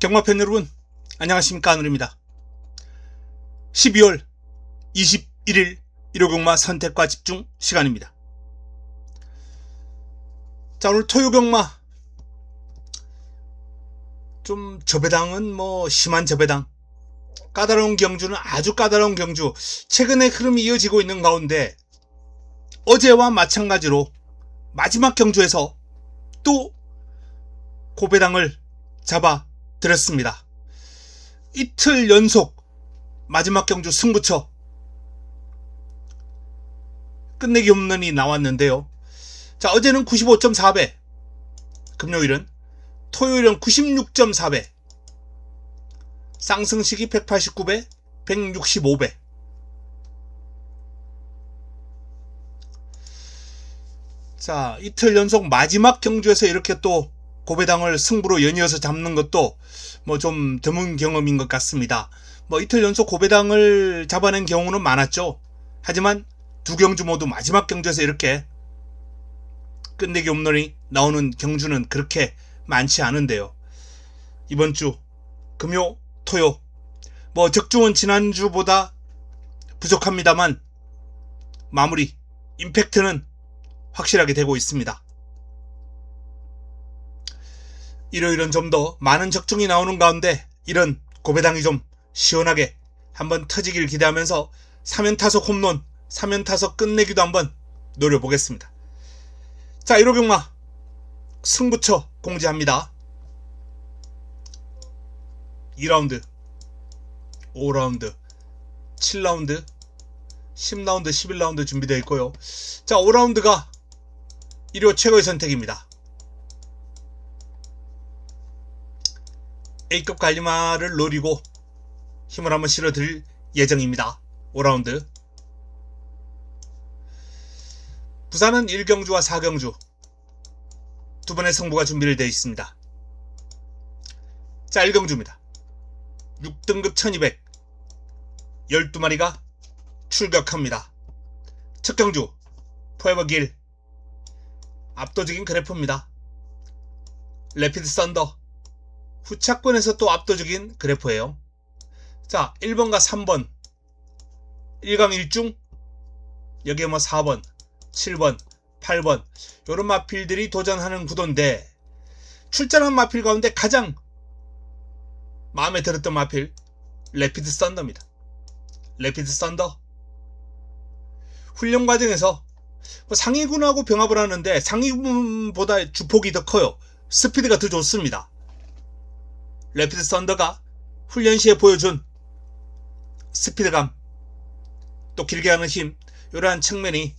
경마팬 여러분, 안녕하십니까. 하늘입니다. 12월 21일 일요경마 선택과 집중 시간입니다. 자, 오늘 토요경마. 좀 저배당은 뭐 심한 저배당. 까다로운 경주는 아주 까다로운 경주. 최근에 흐름이 이어지고 있는 가운데 어제와 마찬가지로 마지막 경주에서 또 고배당을 잡아 드렸습니다. 이틀 연속 마지막 경주 승부처 끝내기 홈런이 나왔는데요. 자, 어제는 95.4배. 금요일은 토요일은 96.4배. 쌍승식이 189배, 165배. 자, 이틀 연속 마지막 경주에서 이렇게 또 고배당을 승부로 연이어서 잡는 것도 뭐 좀 드문 경험인 것 같습니다. 뭐 이틀 연속 고배당을 잡아낸 경우는 많았죠. 하지만 두 경주 모두 마지막 경주에서 이렇게 끝내기 홈런이 나오는 경주는 그렇게 많지 않은데요. 이번 주 금요, 토요 뭐 적중은 지난주보다 부족합니다만 마무리 임팩트는 확실하게 되고 있습니다. 일요일은 좀 더 많은 적중이 나오는 가운데 이런 고배당이 좀 시원하게 한번 터지길 기대하면서 3연 타석 홈런, 3연 타석 끝내기도 한번 노려보겠습니다. 자, 1호 경마 승부처 공지합니다. 2라운드, 5라운드, 7라운드, 10라운드, 11라운드 준비되어 있고요. 자, 5라운드가 1호 최고의 선택입니다. A급 관리마를 노리고 힘을 한번 실어드릴 예정입니다. 5라운드. 부산은 1경주와 4경주 두 번의 승부가 준비를 되어 있습니다. 자, 1경주입니다. 6등급 1200 12마리가 출격합니다. 첫 경주 포에버 길 압도적인 그래프입니다. 레피드 썬더 후차권에서 또 압도적인 그래프예요. 자, 1번과 3번 1강 1중 여기에 뭐 4번, 7번, 8번 요런 마필들이 도전하는 구도인데 출전한 마필 가운데 가장 마음에 들었던 마필 레피드 썬더입니다. 레피드 썬더 훈련 과정에서 뭐 상위군하고 병합을 하는데 상위군보다 주폭이 더 커요. 스피드가 더 좋습니다. 레피드 썬더가 훈련 시에 보여준 스피드감 또 길게 하는 힘 이러한 측면이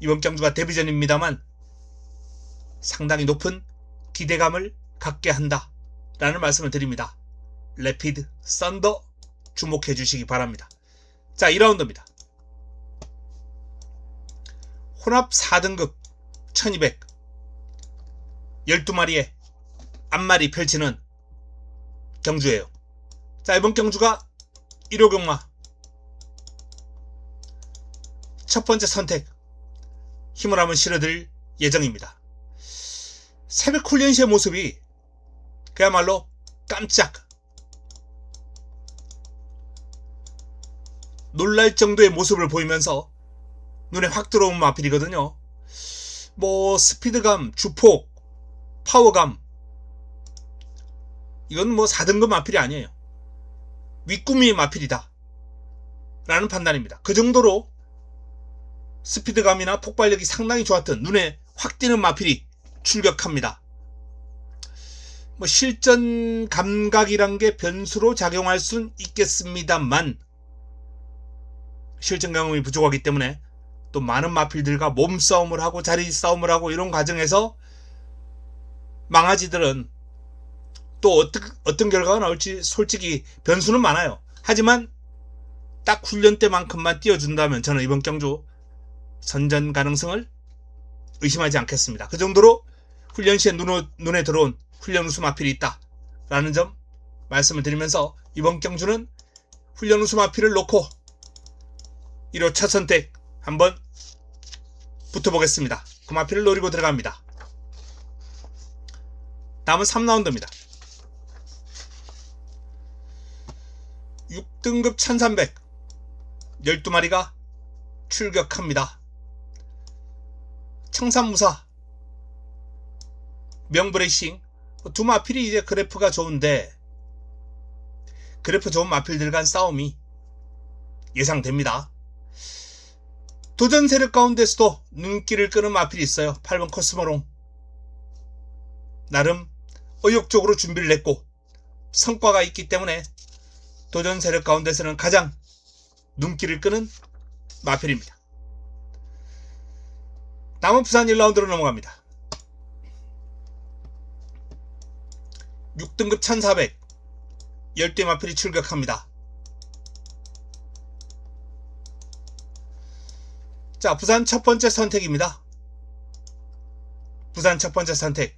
이번 경주가 데뷔전입니다만 상당히 높은 기대감을 갖게 한다 라는 말씀을 드립니다. 레피드 썬더 주목해 주시기 바랍니다. 자 2라운드입니다. 혼합 4등급 1200 12마리의 앞마리 펼치는 경주예요. 자, 이번 경주가 1호 경마. 첫 번째 선택. 힘을 한번 실어드릴 예정입니다. 새벽 훈련시의 모습이 그야말로 깜짝 놀랄 정도의 모습을 보이면서 눈에 확 들어온 마필이거든요. 뭐 스피드감, 주폭, 파워감 이건 뭐 4등급 마필이 아니에요. 윗구미 마필이다. 라는 판단입니다. 그 정도로 스피드감이나 폭발력이 상당히 좋았던 눈에 확 띄는 마필이 출격합니다. 뭐 실전 감각이란 게 변수로 작용할 순 있겠습니다만 실전 경험이 부족하기 때문에 또 많은 마필들과 몸싸움을 하고 자리 싸움을 하고 이런 과정에서 망아지들은 또 어떤, 어떤 결과가 나올지 솔직히 변수는 많아요. 하지만 딱 훈련 때만큼만 띄워준다면 저는 이번 경주 선전 가능성을 의심하지 않겠습니다. 그 정도로 훈련 시에 눈, 눈에 들어온 훈련 우수 마필이 있다. 라는 점 말씀을 드리면서 이번 경주는 훈련 우수 마필을 놓고 1호 첫 선택 한번 붙어보겠습니다. 그 마필을 노리고 들어갑니다. 다음은 3라운드입니다. 6등급 1300 12마리가 출격합니다. 청산무사 명브레이싱 두 마필이 이제 그래프가 좋은데 그래프 좋은 마필들 간 싸움이 예상됩니다. 도전 세력 가운데서도 눈길을 끄는 마필이 있어요. 8번 코스모롱. 나름 의욕적으로 준비를 했고 성과가 있기 때문에 도전 세력 가운데서는 가장 눈길을 끄는 마필입니다. 남은 부산 1라운드로 넘어갑니다. 6등급 1400 10대 마필이 출격합니다. 자, 부산 첫 번째 선택입니다. 부산 첫 번째 선택.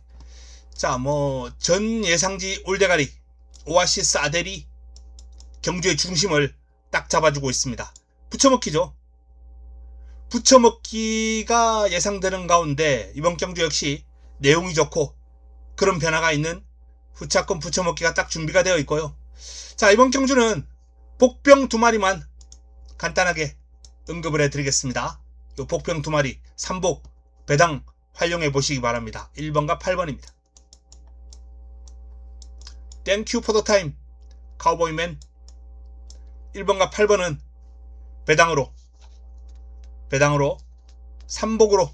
자, 뭐, 전 예상지 올대가리, 오아시스 아델이 경주의 중심을 딱 잡아주고 있습니다. 붙여먹기죠. 붙여먹기가 예상되는 가운데 이번 경주 역시 내용이 좋고 그런 변화가 있는 후차권 붙여먹기가 딱 준비가 되어 있고요. 자, 이번 경주는 복병 두 마리만 간단하게 언급을 해드리겠습니다. 요 복병 두 마리, 삼복, 배당 활용해 보시기 바랍니다. 1번과 8번입니다. 땡큐 포도타임, 카우보이맨 1번과 8번은 배당으로 배당으로 삼복으로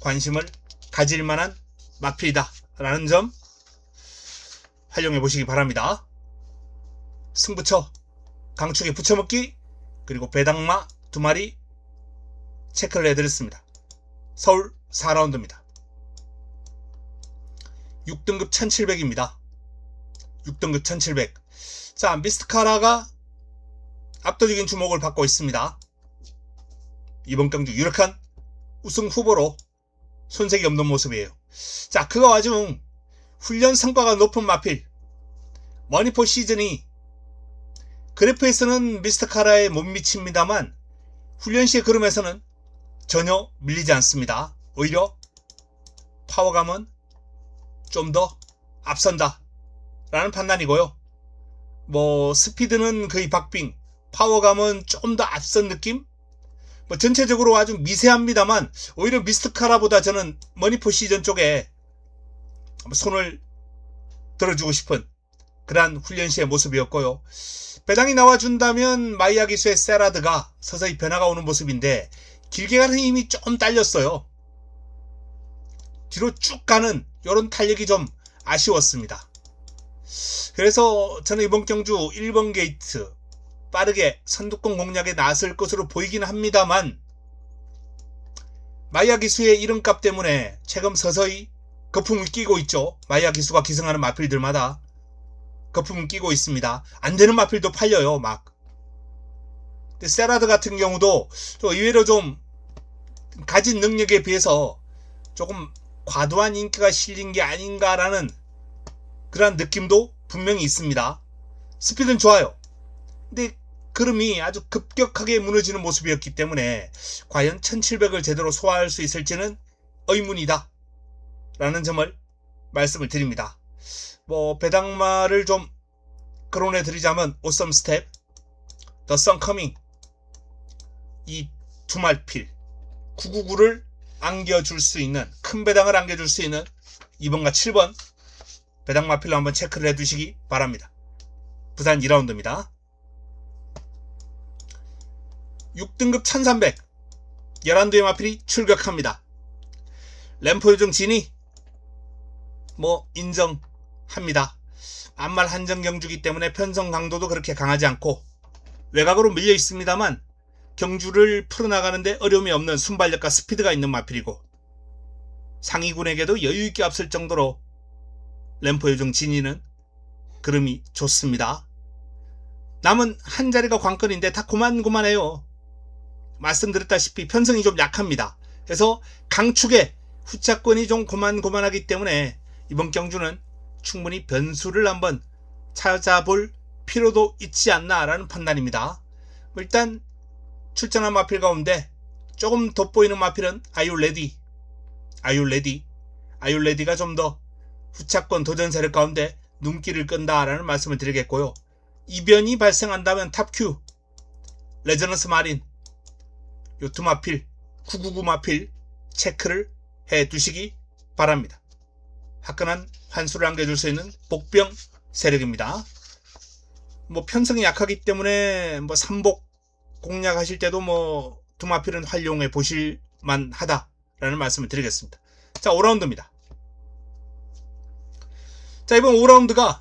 관심을 가질 만한 마필이다 라는 점 활용해 보시기 바랍니다. 승부처 강축에 붙여먹기 그리고 배당마 두 마리 체크를 해드렸습니다. 서울 4라운드입니다. 6등급 1700입니다. 6등급 1700. 자, 미스트카라가 압도적인 주목을 받고 있습니다. 이번 경주 유력한 우승 후보로 손색이 없는 모습이에요. 자, 그가 와중 훈련 성과가 높은 마필 머니포 시즌이 그래프에서는 미스터 카라에 못 미칩니다만 훈련 시의 걸음에서는 전혀 밀리지 않습니다. 오히려 파워감은 좀 더 앞선다 라는 판단이고요. 뭐 스피드는 거의 박빙, 파워감은 좀 더 앞선 느낌? 뭐 전체적으로 아주 미세합니다만 오히려 미스트카라보다 저는 머니포 시즌 쪽에 손을 들어주고 싶은 그러한 훈련 시의 모습이었고요. 배당이 나와준다면 마이아 기수의 세라드가 서서히 변화가 오는 모습인데 길게 가는 힘이 좀 딸렸어요. 뒤로 쭉 가는 이런 탄력이 좀 아쉬웠습니다. 그래서 저는 이번 경주 1번 게이트 빠르게 선두권 공략에 나설 것으로 보이긴 합니다만 마이아 기수의 이름값 때문에 최근 서서히 거품을 끼고 있죠. 마이아 기수가 기승하는 마필들마다 거품을 끼고 있습니다. 안 되는 마필도 팔려요, 막. 근데 세라드 같은 경우도 또 의외로 좀 가진 능력에 비해서 조금 과도한 인기가 실린 게 아닌가라는 그런 느낌도 분명히 있습니다. 스피드는 좋아요. 근데 걸음이 아주 급격하게 무너지는 모습이었기 때문에 과연 1700을 제대로 소화할 수 있을지는 의문이다. 라는 점을 말씀을 드립니다. 뭐 배당마를 좀 거론해 드리자면 오썸 스텝, 더 썬커밍 이 두말필 999를 안겨줄 수 있는 큰 배당을 안겨줄 수 있는 2번과 7번 배당 마필로 한번 체크를 해 두시기 바랍니다. 부산 2라운드입니다. 6등급 1300 11두의 마필이 출격합니다. 램프 요정 진이 뭐 인정합니다. 안말 한정 경주기 때문에 편성 강도도 그렇게 강하지 않고 외곽으로 밀려 있습니다만 경주를 풀어나가는데 어려움이 없는 순발력과 스피드가 있는 마필이고 상위군에게도 여유있게 앞설 정도로 램프 요정 진이는 그름이 좋습니다. 남은 한 자리가 관건인데 다 고만고만해요. 말씀드렸다시피 편성이 좀 약합니다. 그래서 강축에 후차권이 좀 고만고만하기 때문에 이번 경주는 충분히 변수를 한번 찾아볼 필요도 있지 않나라는 판단입니다. 일단 출전한 마필 가운데 조금 돋보이는 마필은 아이올레디, 아이올레디, 아이올레디가 좀 더 후차권 도전 세력 가운데 눈길을 끈다라는 말씀을 드리겠고요. 이변이 발생한다면 탑큐, 레저넌스 마린, 요트 마필, 999 마필 체크를 해 두시기 바랍니다. 화끈한 환수를 안겨줄 수 있는 복병 세력입니다. 뭐 편성이 약하기 때문에 뭐 삼복 공략하실 때도 뭐 두마필은 활용해 보실 만하다라는 말씀을 드리겠습니다. 자, 5라운드입니다. 자, 이번 5라운드가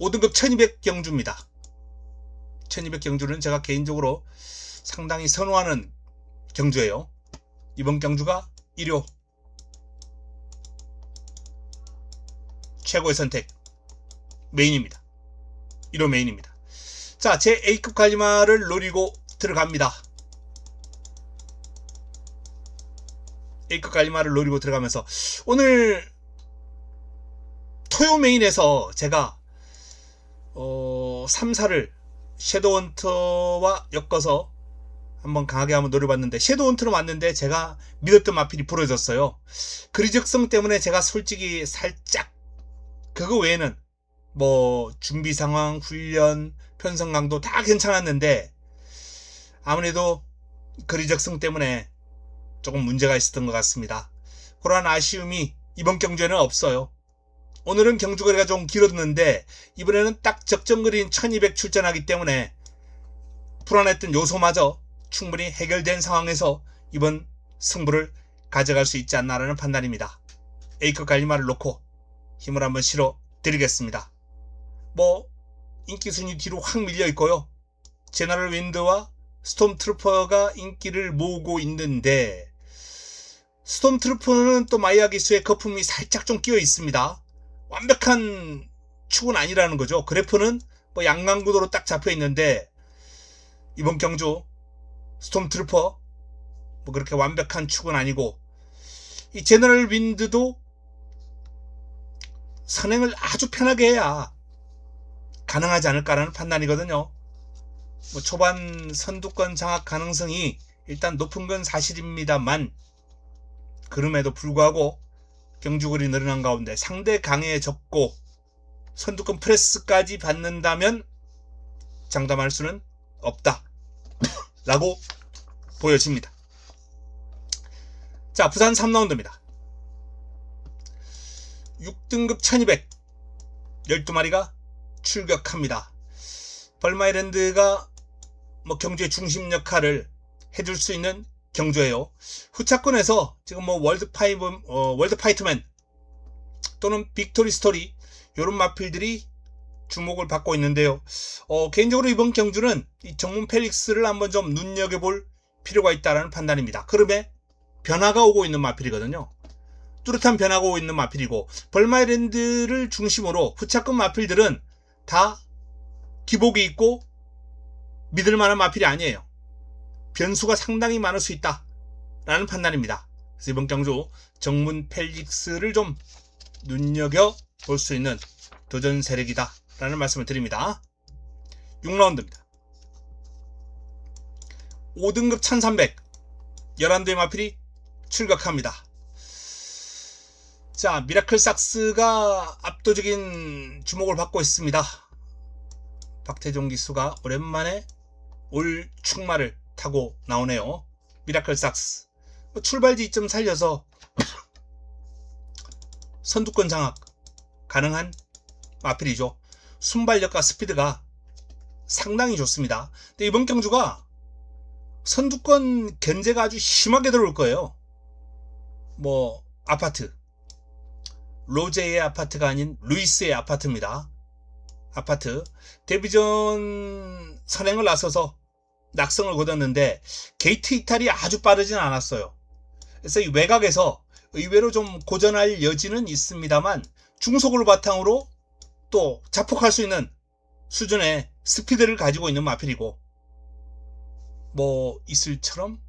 5등급 1200 경주입니다. 1200 경주는 제가 개인적으로 상당히 선호하는 경주예요. 이번 경주가 1호 최고의 선택 메인입니다. 1호 메인입니다. 자, 제 A급 갈리마를 노리고 들어갑니다. A급 갈리마를 노리고 들어가면서 오늘 토요 메인에서 제가 어, 3사를 섀도우헌터와 엮어서 한번 강하게 한번 노려봤는데 섀도우헌터로 왔는데 제가 믿었던 마필이 부러졌어요. 그리적성 때문에 제가 솔직히 살짝 그거 외에는 뭐 준비 상황, 훈련, 편성 강도 다 괜찮았는데 아무래도 거리적성 때문에 조금 문제가 있었던 것 같습니다. 그러한 아쉬움이 이번 경주에는 없어요. 오늘은 경주거리가 좀 길었는데 이번에는 딱 적정거리인 1200 출전하기 때문에 불안했던 요소마저 충분히 해결된 상황에서 이번 승부를 가져갈 수 있지 않나라는 판단입니다. A급 갈리마를 놓고 힘을 한번 실어 드리겠습니다. 뭐 인기 순위 뒤로 확 밀려 있고요. 제너럴 윈드와 스톰 트루퍼가 인기를 모으고 있는데 스톰 트루퍼는 또 마이아기스의 거품이 살짝 좀 끼어 있습니다. 완벽한 축은 아니라는 거죠. 그래프는 뭐 양강구도로 딱 잡혀 있는데 이번 경주 스톰 트루퍼 뭐 그렇게 완벽한 축은 아니고 이 제너럴 윈드도 선행을 아주 편하게 해야 가능하지 않을까라는 판단이거든요. 뭐 초반 선두권 장악 가능성이 일단 높은 건 사실입니다만 그럼에도 불구하고 경주거리 늘어난 가운데 상대 강해졌고 선두권 프레스까지 받는다면 장담할 수는 없다. 라고 보여집니다. 자, 부산 3라운드입니다. 6등급 1200 12마리가 출격합니다. 벌마이랜드가 뭐 경주의 중심 역할을 해줄 수 있는 경주예요. 후차권에서 지금 뭐 월드 파이브 어, 월드 파이트맨 또는 빅토리 스토리 이런 마필들이 주목을 받고 있는데요. 어, 개인적으로 이번 경주는 이 정문 펠릭스를 한번 좀 눈여겨볼 필요가 있다는 판단입니다. 그럼에 변화가 오고 있는 마필이거든요. 뚜렷한 변화가 오고 있는 마필이고 벌마이랜드를 중심으로 후차권 마필들은 다 기복이 있고 믿을 만한 마필이 아니에요. 변수가 상당히 많을 수 있다. 라는 판단입니다. 그래서 이번 경주 정문 펠릭스를 좀 눈여겨 볼 수 있는 도전 세력이다. 라는 말씀을 드립니다. 6라운드입니다. 5등급 1300 11대의 마필이 출격합니다. 자, 미라클 삭스가 압도적인 주목을 받고 있습니다. 박태종 기수가 오랜만에 올 축마를 타고 나오네요. 미라클 삭스. 뭐 출발지 좀 살려서 선두권 장악 가능한 마필이죠. 순발력과 스피드가 상당히 좋습니다. 근데 이번 경주가 선두권 견제가 아주 심하게 들어올 거예요. 뭐 아파트 로제의 아파트가 아닌 루이스의 아파트입니다. 아파트 데뷔전 선행을 나서서 낙성을 거뒀는데 게이트 이탈이 아주 빠르진 않았어요. 그래서 이 외곽에서 의외로 좀 고전할 여지는 있습니다만 중속을 바탕으로 또 자폭할 수 있는 수준의 스피드를 가지고 있는 마필이고 뭐 이슬처럼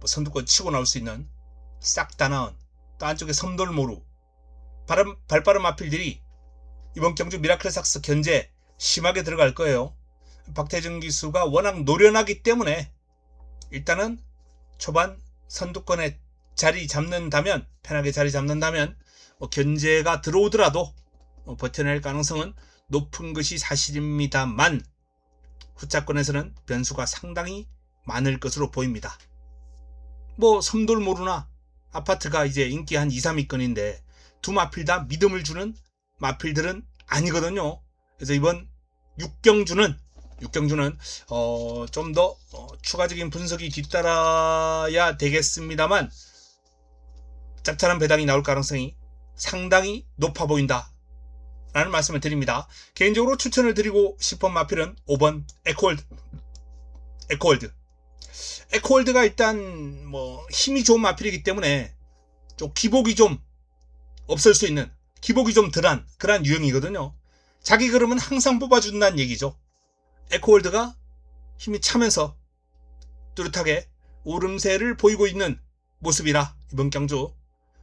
뭐 선두권 치고 나올 수 있는 싹 다 나은 또 안쪽에 섬돌모루 발음, 발빠른 마필들이 이번 경주 미라클 삭스 견제 심하게 들어갈 거예요. 박태정 기수가 워낙 노련하기 때문에 일단은 초반 선두권에 자리 잡는다면 편하게 자리 잡는다면 뭐 견제가 들어오더라도 뭐 버텨낼 가능성은 높은 것이 사실입니다만 후차권에서는 변수가 상당히 많을 것으로 보입니다. 뭐 섬돌 모르나 아파트가 이제 인기 한 2, 3위권인데 두 마필 다 믿음을 주는 마필들은 아니거든요. 그래서 이번 육경주는 육경주는 어, 좀 더 추가적인 분석이 뒤따라야 되겠습니다만 짭짤한 배당이 나올 가능성이 상당히 높아 보인다. 라는 말씀을 드립니다. 개인적으로 추천을 드리고 싶은 마필은 5번 에코월드. 에코월드. 에코월드가 일단 뭐 힘이 좋은 마필이기 때문에 좀 기복이 좀 없을 수 있는 기복이 좀 덜한 그런 유형이거든요. 자기 그름은 항상 뽑아준다는 얘기죠. 에코월드가 힘이 차면서 뚜렷하게 오름세를 보이고 있는 모습이라 이번 경주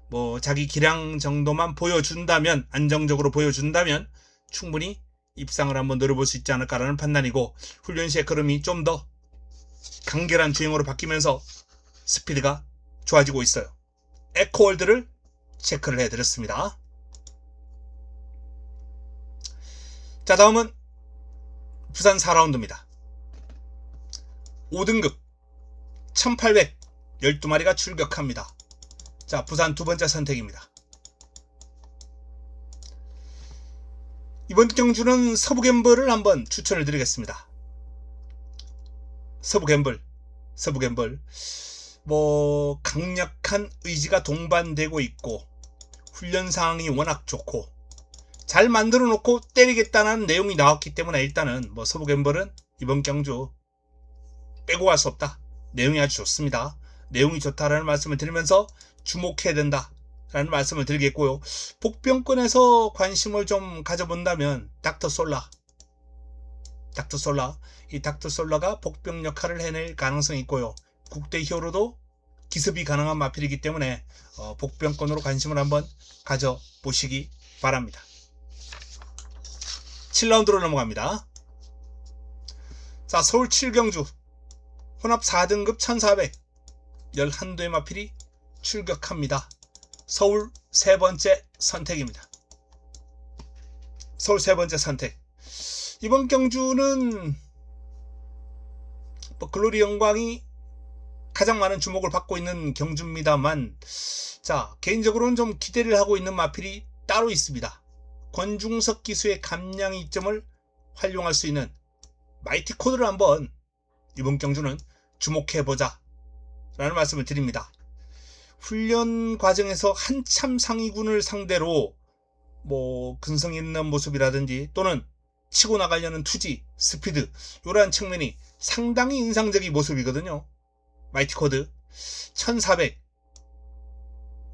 뭐 자기 기량 정도만 보여준다면 안정적으로 보여준다면 충분히 입상을 한번 노려볼 수 있지 않을까라는 판단이고 훈련 시의 걸음이 좀 더 간결한 주행으로 바뀌면서 스피드가 좋아지고 있어요. 에코월드를 체크를 해드렸습니다. 자 다음은 부산 4라운드입니다. 5등급 1800 12마리가 출격합니다. 자, 부산 두 번째 선택입니다. 이번 경주는 서부 갬블을 한번 추천을 드리겠습니다. 서부 갬블, 서부 갬블. 뭐, 강력한 의지가 동반되고 있고, 훈련 상황이 워낙 좋고, 잘 만들어 놓고 때리겠다는 내용이 나왔기 때문에 일단은 뭐 서부 갬블은 이번 경주 빼고 갈 수 없다. 내용이 아주 좋습니다. 내용이 좋다라는 말씀을 드리면서 주목해야 된다. 라는 말씀을 드리겠고요. 복병권에서 관심을 좀 가져본다면 닥터 솔라. 닥터 솔라. 이 닥터 솔라가 복병 역할을 해낼 가능성이 있고요. 국대 히어로도 기습이 가능한 마필이기 때문에 어, 복병권으로 관심을 한번 가져보시기 바랍니다. 7라운드로 넘어갑니다. 자, 서울 7경주 혼합 4등급 1400 11도의 마필이 출격합니다. 서울 세 번째 선택입니다. 서울 세 번째 선택. 이번 경주는 뭐 글로리 영광이 가장 많은 주목을 받고 있는 경주입니다만 자 개인적으로는 좀 기대를 하고 있는 마필이 따로 있습니다. 권중석 기수의 감량 이점을 활용할 수 있는 마이티 코드를 한번 이번 경주는 주목해보자 라는 말씀을 드립니다. 훈련 과정에서 한참 상위군을 상대로 뭐 근성 있는 모습이라든지 또는 치고 나가려는 투지, 스피드 이러한 측면이 상당히 인상적인 모습이거든요. 마이티 코드 1400.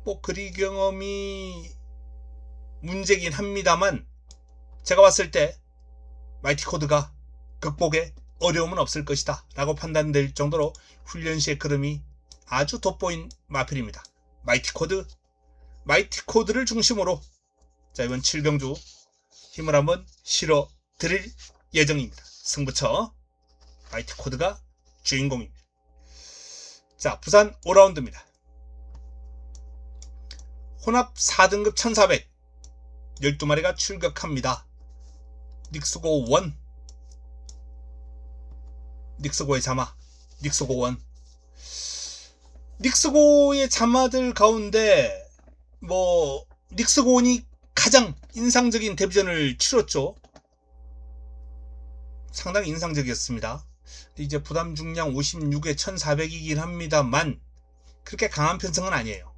뭐 그리 경험이 문제긴 합니다만 제가 봤을 때 마이티 코드가 극복에 어려움은 없을 것이다 라고 판단될 정도로 훈련 시의 걸음이 아주 돋보인 마필입니다. 마이티 코드, 마이티 코드를 중심으로 자 이번 7경주 힘을 한번 실어 드릴 예정입니다. 승부처 마이티 코드가 주인공입니다. 자 부산 5라운드입니다. 혼합 4등급 1400 12마리가 출격합니다. 닉스고 1 닉스고의 자마 닉스고 1 닉스고의 자마들 가운데 뭐 닉스고원이 가장 인상적인 데뷔전을 치렀죠. 상당히 인상적이었습니다. 이제 부담 중량 56에 1400이긴 합니다만 그렇게 강한 편성은 아니에요.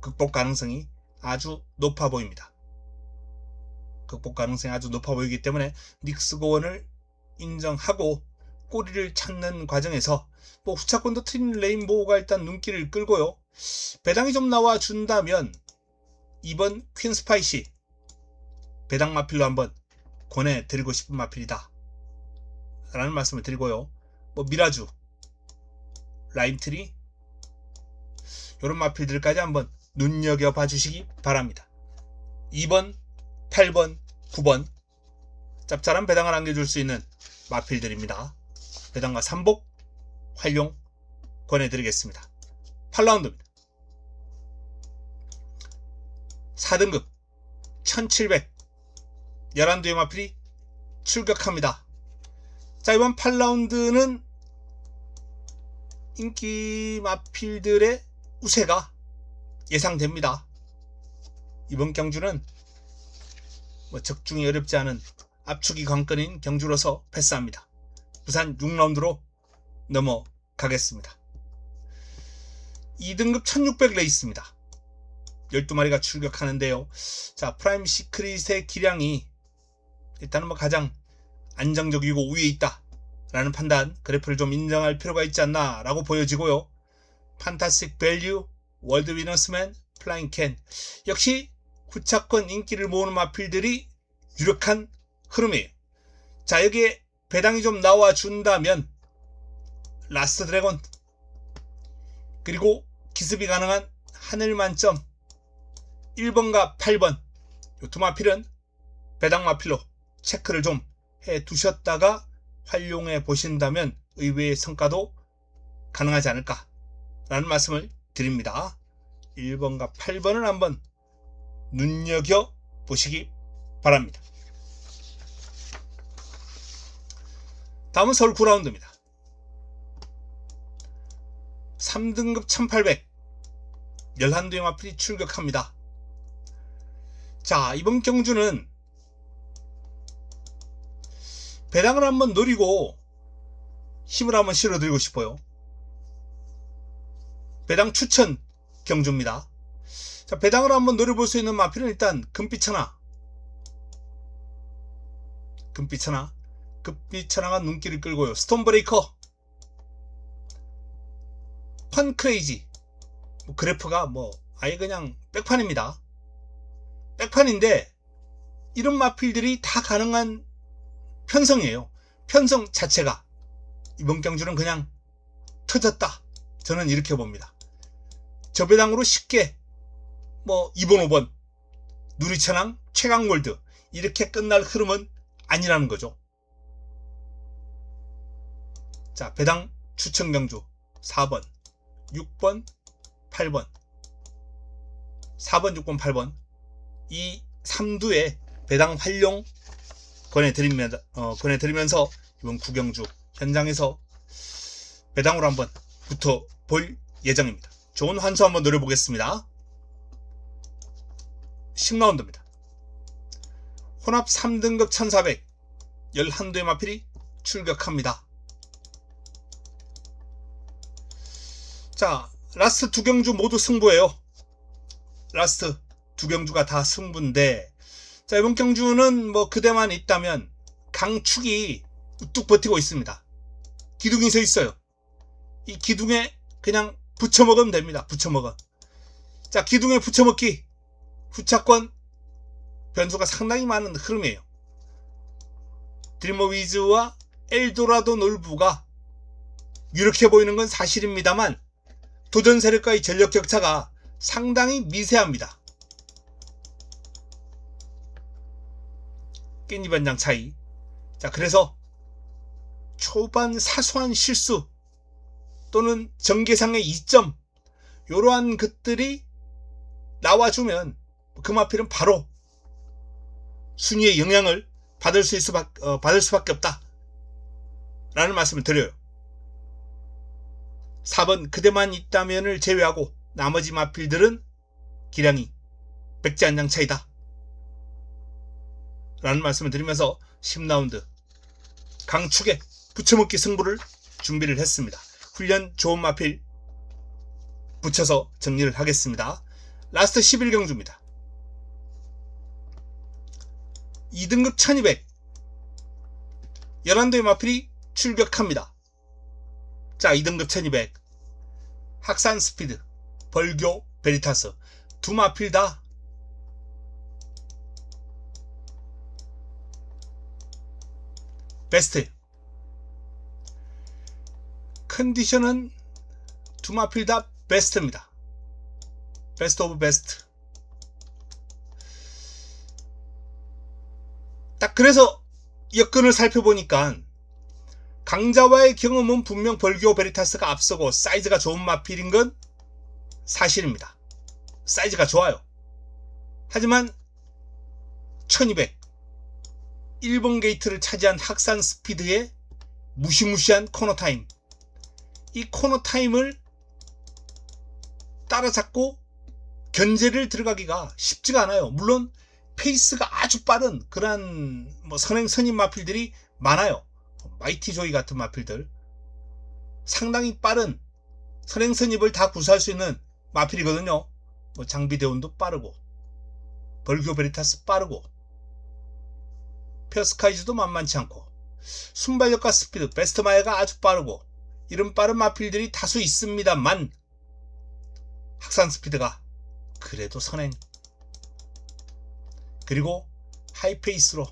극복 가능성이 아주 높아 보입니다. 극복 가능성이 아주 높아 보이기 때문에 닉스고원을 인정하고 꼬리를 찾는 과정에서 뭐 후차권도 트린 레인보우가 일단 눈길을 끌고요. 배당이 좀 나와 준다면 이번 퀸 스파이시 배당 마필로 한번 권해 드리고 싶은 마필이다. 라는 말씀을 드리고요. 뭐 미라주, 라임트리 이런 마필들까지 한번 눈여겨 봐 주시기 바랍니다. 2번, 8번, 9번 짭짤한 배당을 안겨줄 수 있는 마필들입니다. 배당과 삼복 활용 권해드리겠습니다. 8라운드입니다. 4등급 1700 열한두의 마필이 출격합니다. 자, 이번 8라운드는 인기 마필들의 우세가 예상됩니다. 이번 경주는 뭐 적중이 어렵지 않은 압축이 관건인 경주로서 패스합니다. 부산 6라운드로 넘어가겠습니다. 2등급 1600 레이스입니다. 12마리가 출격하는데요. 자, 프라임 시크릿의 기량이 일단은 뭐 가장 안정적이고 우위에 있다. 라는 판단, 그래프를 좀 인정할 필요가 있지 않나 라고 보여지고요. 판타스틱 밸류, 월드 위너스맨, 플라잉 캔. 역시 후차권 인기를 모으는 마필들이 유력한 흐름이에요. 자, 여기에 배당이 좀 나와준다면, 라스트 드래곤, 그리고 기습이 가능한 하늘 만점 1번과 8번 이두 마필은 배당 마필로 체크를 좀 해 두셨다가 활용해 보신다면 의외의 성과도 가능하지 않을까 라는 말씀을 드립니다. 1번과 8번을 한번 눈여겨 보시기 바랍니다. 다음은 서울 9라운드입니다. 3등급 1800 열한도 영화필이 출격합니다. 자 이번 경주는 배당을 한번 노리고 힘을 한번 실어드리고 싶어요. 배당 추천 경주입니다. 자 배당을 한번 노려볼 수 있는 마필은 일단 금빛 하나 금빛 하 하나가 눈길을 끌고요. 스톤 브레이커 펀 크레이지 뭐 그래프가 뭐 아예 그냥 백판입니다. 백판인데 이런 마필들이 다 가능한 편성이에요. 편성 자체가 이번 경주는 그냥 터졌다. 저는 이렇게 봅니다. 저배당으로 쉽게 뭐 2번 5번 누리천왕 최강골드 이렇게 끝날 흐름은 아니라는 거죠. 자 배당 추천 경주 4번 6번, 8번, 4번, 6번, 8번 이 3두의 배당 활용 권해드리면서, 어, 권해드리면서 이번 구경주 현장에서 배당으로 한번 붙어 볼 예정입니다. 좋은 환수 한번 노려보겠습니다. 10라운드입니다. 혼합 3등급 1400 11도의 마필이 출격합니다. 자, 라스트 두 경주 모두 승부예요. 라스트 두 경주가 다 승부인데, 자, 이번 경주는 뭐 그대만 있다면 강축이 우뚝 버티고 있습니다. 기둥이 서 있어요. 이 기둥에 그냥 붙여 먹으면 됩니다. 붙여 먹어. 자, 기둥에 붙여 먹기. 후차권 변수가 상당히 많은 흐름이에요. 드리머 위즈와 엘도라도 놀부가 이렇게 보이는 건 사실입니다만 도전 세력과의 전력 격차가 상당히 미세합니다. 깻잎 반장 차이. 자, 그래서 초반 사소한 실수 또는 전개상의 이점 이러한 것들이 나와주면 그마필은 바로 순위의 영향을 받을 수 있을 어, 받을 수밖에 없다. 라는 말씀을 드려요. 4번 그대만 있다면을 제외하고 나머지 마필들은 기량이 백지 한장 차이다. 라는 말씀을 드리면서 10라운드 강축에 붙여먹기 승부를 준비를 했습니다. 훈련 좋은 마필 붙여서 정리를 하겠습니다. 라스트 11경주입니다. 2등급 1200 11도의 마필이 출격합니다. 자, 2등급 1200. 학산 스피드, 벌교, 베리타스. 두 마필 다 베스트. 컨디션은 두 마필 다 베스트입니다. 베스트 오브 베스트. 딱 그래서 여건을 살펴보니까 강자와의 경험은 분명 벌교 베리타스가 앞서고 사이즈가 좋은 마필인 건 사실입니다. 사이즈가 좋아요. 하지만 1200 1번 게이트를 차지한 학산 스피드의 무시무시한 코너 타임. 이 코너 타임을 따라잡고 견제를 들어가기가 쉽지가 않아요. 물론 페이스가 아주 빠른 그러한 뭐 선행 선임 마필들이 많아요. 마이티 조이 같은 마필들. 상당히 빠른 선행 선입을 다 구사할 수 있는 마필이거든요. 뭐 장비 대운도 빠르고 벌교 베리타스 빠르고 페어스카이즈도 만만치 않고 순발력과 스피드 베스트 마이가 아주 빠르고 이런 빠른 마필들이 다수 있습니다만 학산 스피드가 그래도 선행 그리고 하이페이스로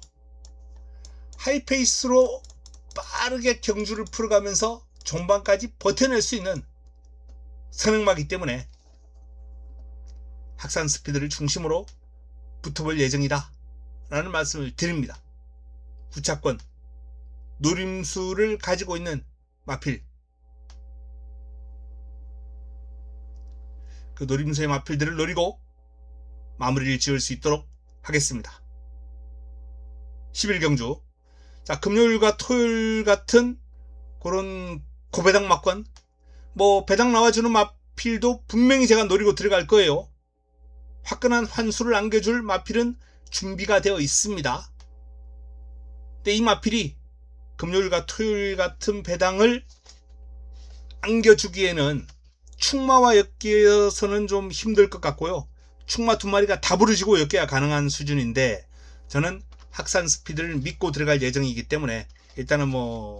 하이페이스로 빠르게 경주를 풀어가면서 종반까지 버텨낼 수 있는 선행마기 때문에 학산 스피드를 중심으로 붙어볼 예정이다 라는 말씀을 드립니다. 후차권 노림수를 가지고 있는 마필 그 노림수의 마필들을 노리고 마무리를 지을 수 있도록 하겠습니다. 11경주 자 금요일과 토요일 같은 그런 고배당 막권 뭐 배당 나와주는 마필도 분명히 제가 노리고 들어갈 거예요. 화끈한 환수를 안겨줄 마필은 준비가 되어 있습니다. 근데 이 마필이 금요일과 토요일 같은 배당을 안겨주기에는 충마와 엮여서는 좀 힘들 것 같고요. 충마 두 마리가 다 부르시고 엮여야 가능한 수준인데 저는 학산 스피드를 믿고 들어갈 예정이기 때문에 일단은 뭐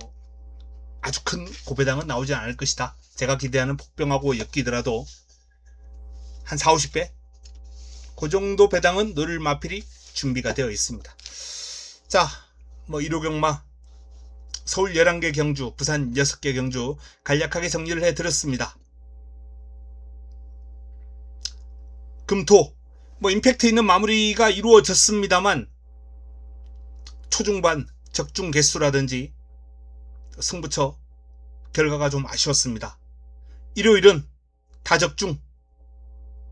아주 큰 고배당은 나오지 않을 것이다. 제가 기대하는 폭병하고 엮이더라도 한 4, 50배? 그 정도 배당은 노릴 마필이 준비가 되어 있습니다. 자, 뭐 1호 경마 서울 11개 경주, 부산 6개 경주 간략하게 정리를 해 드렸습니다. 금토 뭐 임팩트 있는 마무리가 이루어졌습니다만 초중반 적중 개수라든지 승부처 결과가 좀 아쉬웠습니다. 일요일은 다적중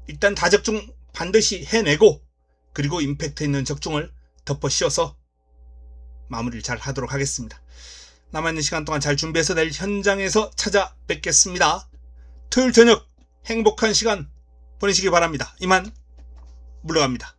일단 다적중 반드시 해내고 그리고 임팩트 있는 적중을 덮어 씌워서 마무리를 잘 하도록 하겠습니다. 남아있는 시간 동안 잘 준비해서 내일 현장에서 찾아뵙겠습니다. 토요일 저녁 행복한 시간 보내시기 바랍니다. 이만 물러갑니다.